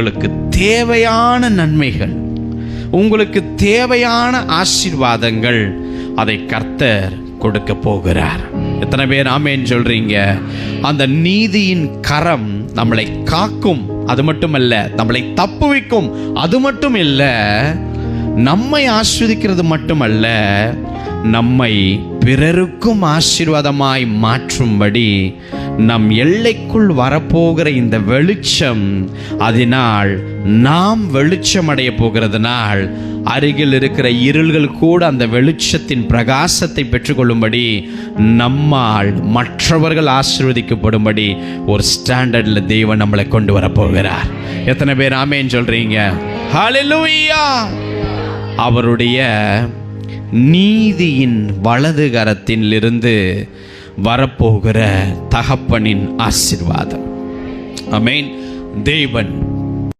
உங்களுக்கு தேவையான நன்மைகள் உங்களுக்கு தேவையான ஆசீர்வாதங்கள் அதை கர்த்தர் கொடுக்க போகிறார். எத்தனை பேர் ஆமேன்னு சொல்றீங்க? அந்த நீதியின் கரம் நம்மளை காக்கும் அது மட்டும் அல்ல நம்மளை தப்புவிக்கும் அது மட்டும் இல்ல நம்மை ஆஸ்வதிக்கிறது மட்டுமல்ல நம்மை பிறருக்கும் ஆசீர்வாதமாய் மாற்றும்படி நம் எல்லைக்குள் வரப்போகிற இந்த வெளிச்சம் அதனால் நாம் வெளிச்சம் அடைய போகிறதுனால் அருகில் இருக்கிற இருள்கள் கூட அந்த வெளிச்சத்தின் பிரகாசத்தை பெற்றுக்கொள்ளும்படி நம்மால் மற்றவர்கள் ஆசீர்வதிக்கப்படும்படி ஒரு ஸ்டாண்டர்டில் தெய்வம் நம்மளை கொண்டு வரப்போகிறார். எத்தனை பேர் ஆமேன்னு சொல்றீங்க? ஹalleluya அவருடைய நீதியின் வலது கரத்திலிருந்து வரப்போகிற தகப்பனின் ஆசிர்வாதம். அமேன் தேவன்